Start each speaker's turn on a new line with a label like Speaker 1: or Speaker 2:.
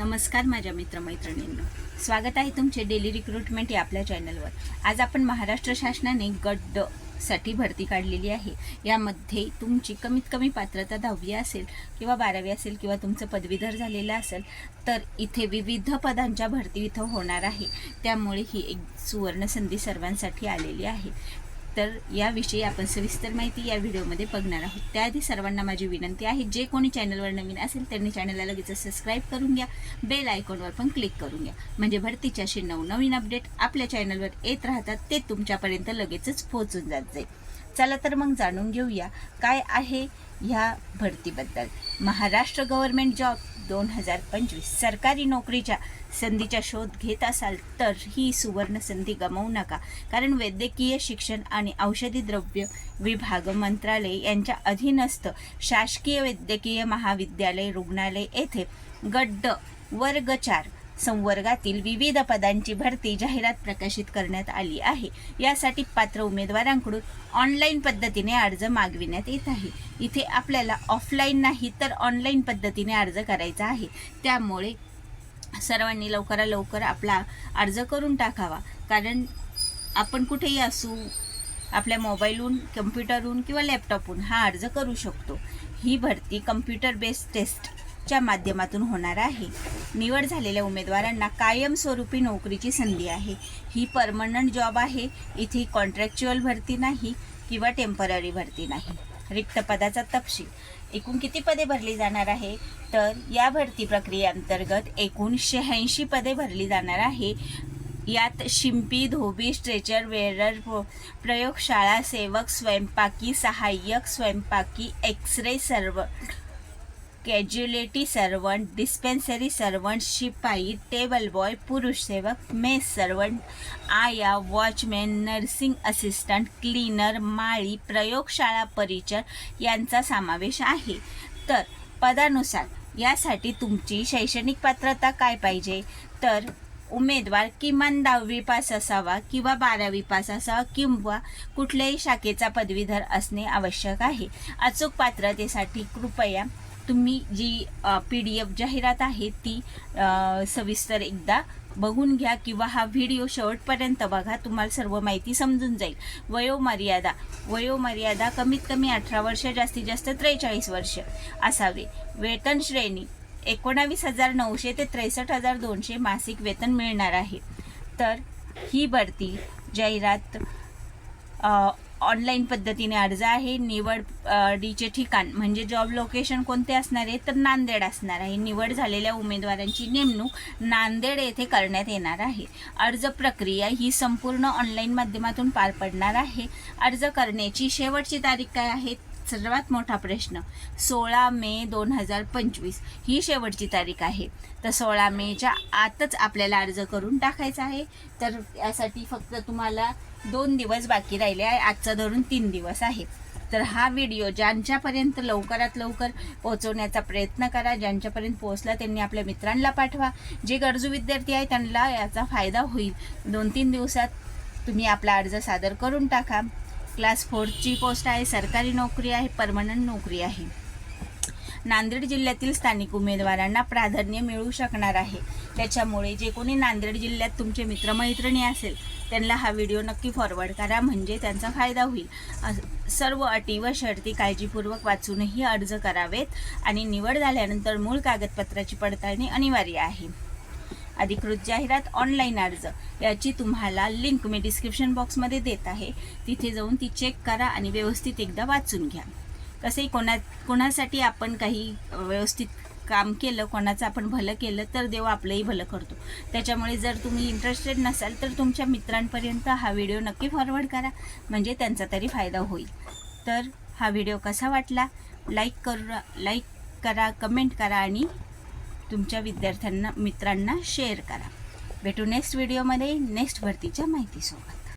Speaker 1: नमस्कार माझ्या मित्रमैत्रिणींना. स्वागत आहे तुमचे डेली रिक्रुटमेंट या आपल्या चॅनलवर आज आपण महाराष्ट्र शासनाने गटसाठी भरती काढलेली आहे. यामध्ये तुमची कमीत कमी पात्रता दहावी असेल किंवा बारावी असेल किंवा तुमचं पदवीधर झालेलं असेल तर इथे विविध पदांच्या भरती इथं होणार आहे. त्यामुळे ही एक सुवर्ण संधी सर्वांसाठी आलेली आहे. तर याविषयी आपण सविस्तर माहिती या व्हिडिओमध्ये बघणार आहोत. त्याआधी सर्वांना माझी विनंती आहे जे कोणी चॅनलवर नवीन असेल त्यांनी चॅनलला लगेच सबस्क्राईब करून घ्या बेल आयकॉनवर पण क्लिक करून घ्या. म्हणजे भरतीच्या असे नवनवीन अपडेट आपल्या चॅनलवर येत राहतात ते तुमच्यापर्यंत लगेचच पोहोचून जात जाईल. चला तर मग जाणून घेऊया काय आहे ह्या भरतीबद्दल. महाराष्ट्र गव्हर्नमेंट जॉब दोन हजार पंचवीस. सरकारी नोकरीच्या संधीचा शोध घेत असाल तर ही सुवर्ण संधी गमावू नका. कारण वैद्यकीय शिक्षण आणि औषधी द्रव्य विभाग मंत्रालय यांच्या अधीनस्थ शासकीय वैद्यकीय महाविद्यालय रुग्णालय येथे गड्ड वर्ग चार संवर्गातील विविध पदांची भरती जाहिरात प्रकाशित करण्यात आली आहे. यासाठी पात्र उमेदवारांकडून ऑनलाईन पद्धतीने अर्ज मागविण्यात येत आहे. इथे आपल्याला ऑफलाईन नाही तर ऑनलाईन पद्धतीने अर्ज करायचा आहे. त्यामुळे सर्वांनी लवकरात लवकर आपला अर्ज करून टाकावा. कारण आपण कुठेही असू आपल्या मोबाईलहून कम्प्युटरहून किंवा लॅपटॉपहून हा अर्ज करू शकतो. ही भरती कम्प्युटर बेस्ड टेस्टच्या माध्यमातून होणार आहे. निवड झालेल्या उमेदवारांना कायमस्वरूपी नोकरीची संधी आहे. ही परमनंट जॉब आहे. इथे कॉन्ट्रॅक्च्युअल भरती नाही किंवा टेंपररी भरती नाही. रिक्त पदाचा तपशील. एकूण किती पदे भरली जाणार आहे? तर या भरती प्रक्रियेअंतर्गत एकूण शहाऐंशी पदे भरली जाणार आहे. यात शिंपी धोबी स्ट्रेचर वेअरर प्रयोगशाळा सेवक स्वयंपाकी सहाय्यक स्वयंपाकी एक्स रे सर्व कॅज्युलेटी सर्वंट डिस्पेन्सरी सर्वंट शिपाई टेबल बॉय पुरुष सेवक मेस सर्वंट आया वॉचमॅन नर्सिंग असिस्टंट क्लीनर माळी प्रयोगशाळा परिचर यांचा समावेश आहे. तर पदानुसार यासाठी तुमची शैक्षणिक पात्रता काय पाहिजे? तर उमेदवार किमान दहावी पास असावा किंवा बारावी पास असावा किंवा कुठल्याही शाखेचा पदवीधर असणे आवश्यक आहे. अचूक पात्रतेसाठी कृपया तुम्ही जी पी डी एफ जाहिरात आहे ती सविस्तर एकदा बघून घ्या किंवा हा व्हिडिओ शेवटपर्यंत बघा तुम्हाला सर्व माहिती समजून जाईल. वयोमर्यादा वयोमर्यादा कमीत कमी अठरा वर्ष जास्तीत जास्त त्रेचाळीस वर्ष असावे. वेतन श्रेणी एकोणावीस हजार नऊशे ते त्रेसष्ट हजार दोनशे मासिक वेतन मिळणार आहे. तर ही भरती जाहिरात ऑनलाईन पद्धतीने अर्ज आहे. निवड डीचे ठिकाण म्हणजे जॉब लोकेशन कोणते असणार आहे? तर नांदेड असणार आहे. निवड झालेल्या उमेदवारांची नेमणूक नांदेड येथे करण्यात येणार आहे. अर्ज प्रक्रिया ही संपूर्ण ऑनलाईन माध्यमातून पार पडणार आहे. अर्ज करण्याची शेवटची तारीख काय आहे? सर्वात मोठा प्रश्न सोळा मे दोन हजार पंचवीस. ही शेवटची तारीख आहे. तर सोळा मेच्या आतच आपल्याला अर्ज करून टाकायचा आहे. तर यासाठी फक्त तुम्हाला दोन दिवस बाकी राहिले आहे. आजचा धरून तीन दिवस आहे. तर हा व्हिडिओ ज्यांच्यापर्यंत लवकरात लवकर पोहोचवण्याचा प्रयत्न करा ज्यांच्यापर्यंत पोहोचला त्यांनी आपल्या मित्रांना पाठवा. जे गरजू विद्यार्थी आहे त्यांना याचा फायदा होईल. दोन तीन दिवसात तुम्ही आपला अर्ज सादर करून टाका. क्लास फोरची पोस्ट आहे सरकारी नोकरी आहे परमनंट नोकरी आहे. नांदेड जिल्ह्यातील स्थानिक उमेदवारांना प्राधान्य मिळू शकणार आहे. त्याच्यामुळे जे कोणी नांदेड जिल्ह्यात तुमचे मित्रमैत्रिणी असेल त्यांना हा व्हिडिओ नक्की फॉरवर्ड करा म्हणजे त्यांचा फायदा होईल. सर्व अटी व शर्ती काळजीपूर्वक वाचूनही अर्ज करावेत. आणि निवड झाल्यानंतर मूळ कागदपत्राची पडताळणी अनिवार्य आहे. अधिकृत जाहिरात ऑनलाईन अर्ज. याची तुम्हाला लिंक मी डिस्क्रिप्शन बॉक्समध्ये देत आहे. तिथे जाऊन ती चेक करा आणि व्यवस्थित एकदा वाचून घ्या. तसंही कोणा कोणासाठी आपण काही व्यवस्थित काम केलं कोणाचं आपण भलं केलं तर देव आपलंही भलं करतो. त्याच्यामुळे जर तुम्ही इंटरेस्टेड नसाल तर तुमच्या मित्रांपर्यंत हा व्हिडिओ नक्की फॉरवर्ड करा. म्हणजे त्यांचा तरी फायदा होईल. तर हा व्हिडिओ कसा वाटला? लाईक करू लाईक करा कमेंट करा आणि तुमच्या विद्यार्थ्यांना मित्रांना शेअर करा. भेटू नेक्स्ट व्हिडिओमध्ये नेक्स्ट भरतीच्या माहितीसोबत.